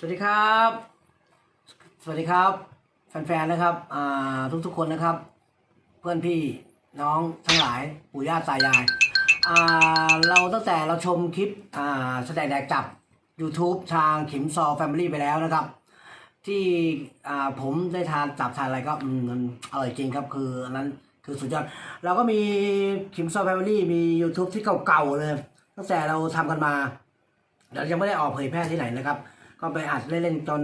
สวัสดีครับ สวัสดีครับ แฟนๆนะครับอ่าทุกๆคนนะครับ เพื่อนพี่น้องทั้งหลายปู่ย่าตายายอ่าเราตั้งแต่เราชมคลิปอ่าแสดงแดกจับ YouTube ทางขิมซอแฟมิลี่ไปแล้วนะครับ ที่อ่าผมได้ทานจับทานอะไรก็อืมมันอร่อยจริงครับ คืออันนั้นคือสุดยอดเราก็มีขิมซอแฟมิลี่มี YouTube ที่เก่าๆเลย ตั้งแต่เราทำกันมาเรายังไม่ได้ออกเผยแพร่ที่ไหนนะครับ ก็ไปอัดเล่นๆจน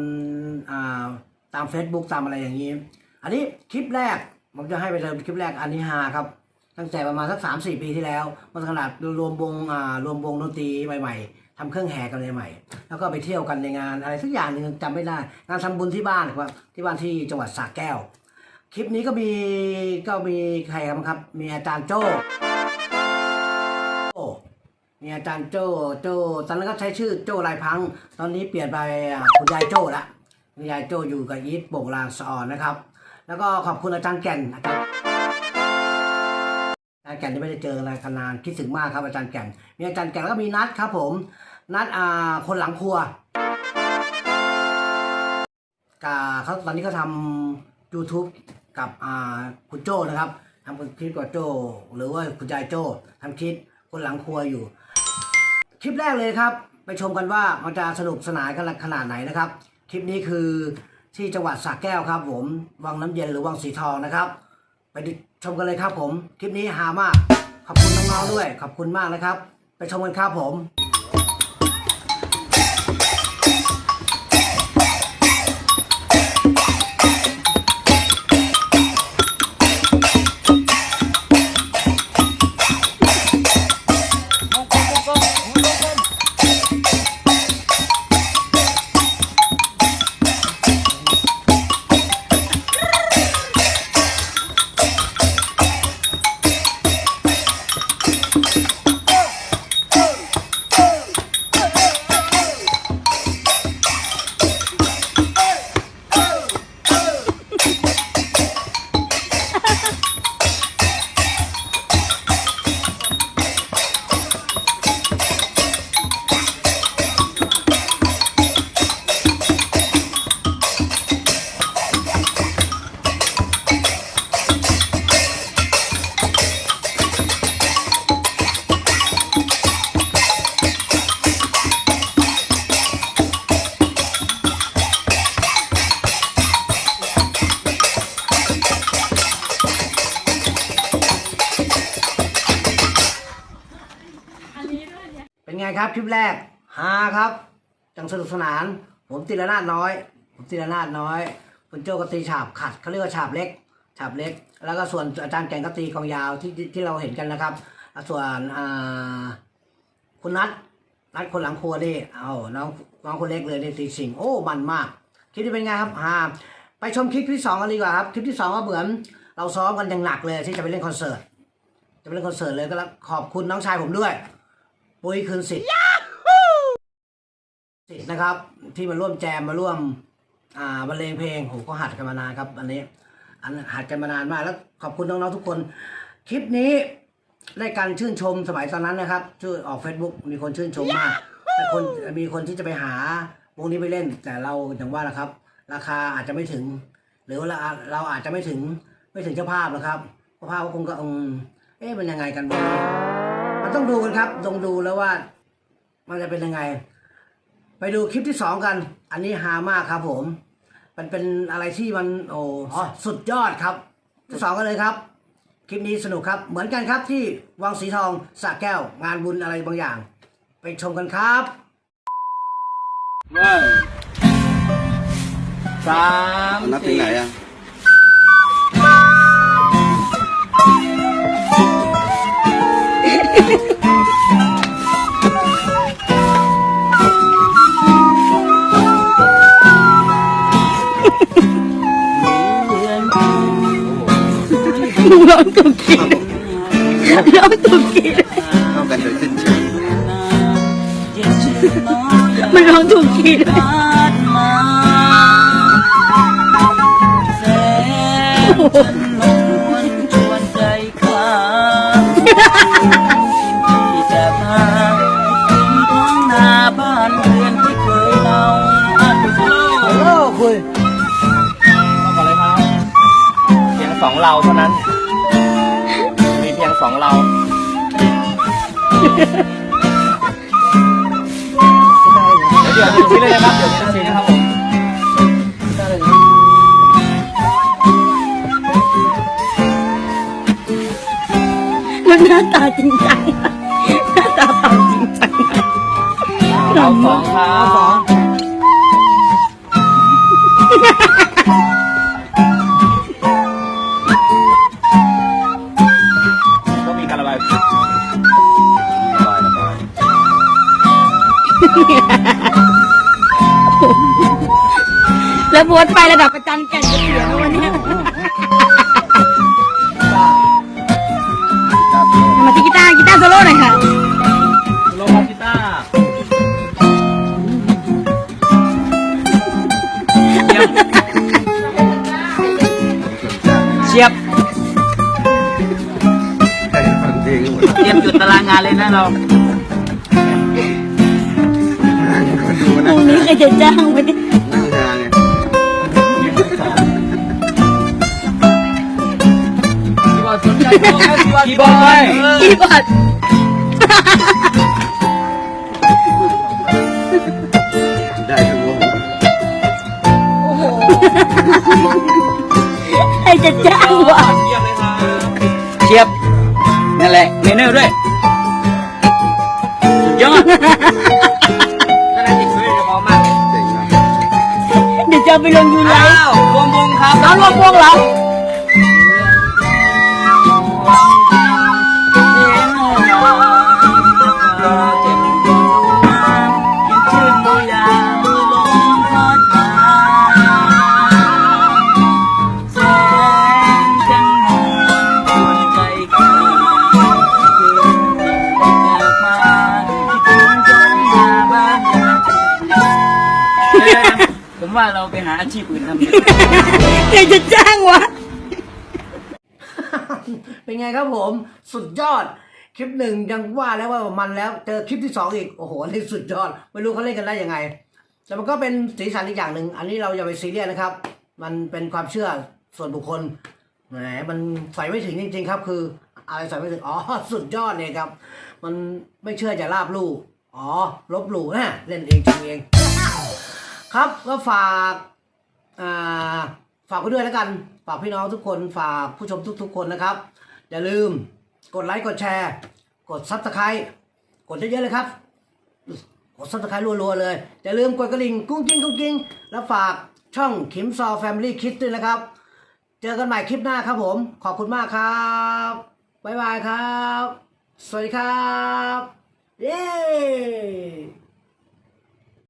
าตาม Facebook ตามอะไรอย่างนี้ อันนี้คลิปแรกผมจะให้ไปเลยคลิปแรกอันนี้ฮาครับ ตั้งแต่ประมาณสักสามสี่ปีที่แล้วมันขนาดรวมวงรวมวงดนตรีใหม่ๆทำเครื่องแห่กันใหม่ๆแล้วก็ไปเที่ยวกันในงานอะไรสักอย่างหนึงจำไม่ได้งานทำบุญที่บ้านครับที่บ้านที่จังหวัดสระแก้ว คลิปนี้ก็มีก็มีใครครับครับมีอาจารย์โจ้ โจ้มีอาจารย์โจ้โจ้ตอนนั้นก็ใช้ชื่อโจ้ลายพัง ตอนนี้เปลี่ยนไปคุณยายโจ้ละคุณยายโจ้อยู่กับอีทโป่งลางสออนนะครับ แล้วก็ขอบคุณอาจารย์แก่นนะครับอาจารย์แก่นที่ไม่ได้เจอกันนานคิดถึงมากครับอาจารย์แก่นมีอาจารย์แก่นแล้วก็มีนัดครับ ผมนัดอ่าคนหลังครัวกาเขาตอนนี้เขาทำ YouTube กับอ่าคุณโจ้นะครับทำคลิปกับโจ้หรือว่าคุณยายโจ้ทำคลิปคนหลังครัวอยู่ คลิปแรกเลยครับ ไปชมกันว่ามันจะสนุกสนานกันขนาดไหนนะครับ คลิปนี้คือที่จังหวัดสระแก้วครับ ผมวังน้ำเย็นหรือวังสีทองนะครับ ไปดูชมกันเลยครับผม คลิปนี้ฮามาก ขอบคุณน้องๆด้วย ขอบคุณมากนะครับ ไปชมกันครับผม ครับคลิปแรกฮาครับ จังสนุกสนาน ผมตีละนาดน้อย ผมตีละนาดน้อยคุณโจก็ตีฉาบขัดเขาเรียกว่าฉาบเล็กฉาบเล็ก แล้วก็ส่วนอาจารย์แก่งก็ตีกองยาวที่ที่เราเห็นกันนะครับ ส่วนคุณนัทนัทคนหลังครัวนี่เอาน้องน้องคนเล็กเลยนี่ตีสิงโอ้มันมากคลิปนี้เป็นไงครับฮาไปชมคลิปที่สองกันดีกว่าครับคลิปที่สองก็เหมือนเราซ้อมกันอย่างหนักเลยที่จะไปเล่นคอนเสิร์ตจะไปเล่นคอนเสิร์ตเลยก็แล้วขอบคุณน้องชายผมด้วย ปุ้ยคืนสิทธิ์สิทธิ์นะครับ ที่มาร่วมแจมมาร่วม อ่าบรรเลงเพลงโหก็หัดกันมานานครับ อันนี้ อันหัดกันมานานมากแล้ว ขอบคุณน้องๆทุกคน คลิปนี้ได้การชื่นชมสมัยตอนนั้นนะครับชื่อออก Facebook มีคนชื่นชมมาก แต่คนมีคนที่จะไปหาวงนี้ไปเล่น แต่เราอย่างว่าแหละครับ ราคาอาจจะไม่ถึง หรือว่าเราเราอาจจะไม่ถึงไม่ถึงเจ้าภาพนะครับเจ้าภาพก็คงก็อืมเอ๊ะมันยังไงกันวะ มันต้องดูกันครับต้องดูแล้วว่า มันจะเป็นยังไง ไปดูคลิปที่สองกัน อันนี้ฮามากครับ ผม มันเป็นอะไรที่มันโอ้อ๋อสุดยอดครับที่สองกันเลยครับ คลิปนี้สนุกครับ เหมือนกันครับที่วังสีทองสระแก้ว งานบุญอะไรบางอย่าง ไปชมกันครับ one สามนับถึงไหนอ่ เรางตุกกี้เข้ากันโดยสิ้เชิงมันร้องถูกคีย์ด้วยโอ้โหคุยขอเลยครับเสียงสองเราเท่านั้น เดี๋ยวชี้เลยนะครับ เดี๋ยวชี้นะครับผมแล้วหน้าตาจริงใจหน้าตาเปล่าจริงใจังเราสองครับ แล้วโพสต์ไประดับประจันแก่นจะเสียแล้ววันเนี้ยครับมาที่กีตาร์กีตาร์โซโล่หน่อยค่ะ โลมาติต้าเชียบใครฟังเพลงหมดเตรียมจุดตารางงานเลยนะเรา ดูพนั่รุ่งงนี้ใครจะจ้างวะเนี่ยนั่งทางไงคีย์บอร์ดไว้คีย์บอร์ดได้ทั้งวงใครจะจ้างวะเยี่ยมเลยครับเชียบนั่นแหละเมนเนอร์ด้วยสุดยอด เดี๋ยวจะเอาไปลงยูไลอ้าฟ์วรวมวงครับ เอารวมวงเหรอ ว่าเราไปหาอาชีพอื่นทำดีใครจะจ้างวะ เป็นไงครับผมสุดยอด คลิปหนึ่งยังว่าแล้วว่ามันแล้วเจอคลิปที่สองอีกโอ้โหนี่สุดยอด ไม่รู้เขาเล่นกันได้ยังไง แต่มันก็เป็นสีสันอีกอย่างหนึ่งอันนี้เราอย่าไปซีเรียสนะครับ มันเป็นความเชื่อส่วนบุคคลแหมมันใส่ไม่ถึงจริง ๆ ครับ คือ อะไรใส่ไม่ถึงอ๋อสุดยอดเลยครับ มันไม่เชื่อจะลาบลู่อ๋อลบหลู่นะเล่นเองจริงเอง ครับก็ฝากอ่าฝากไปด้วยแล้วกัน ฝากพี่น้องทุกคนฝากผู้ชมทุก ๆ คนนะครับ อย่าลืมกดไลค์กดแชร์ กดซับสไครต์กดเยอะๆเลยครับ กดซับสไครต์รัวๆเลย อย่าลืมกดกระดิ่งกุ้งกิ้งกุ้งกิ้งแล้วฝากช่องขิมซอแฟมิลี่คิดด้วยนะครับ เจอกันใหม่คลิปหน้าครับผม ขอบคุณมากครับบ๊ายบายครับ สวัสดีครับ เย้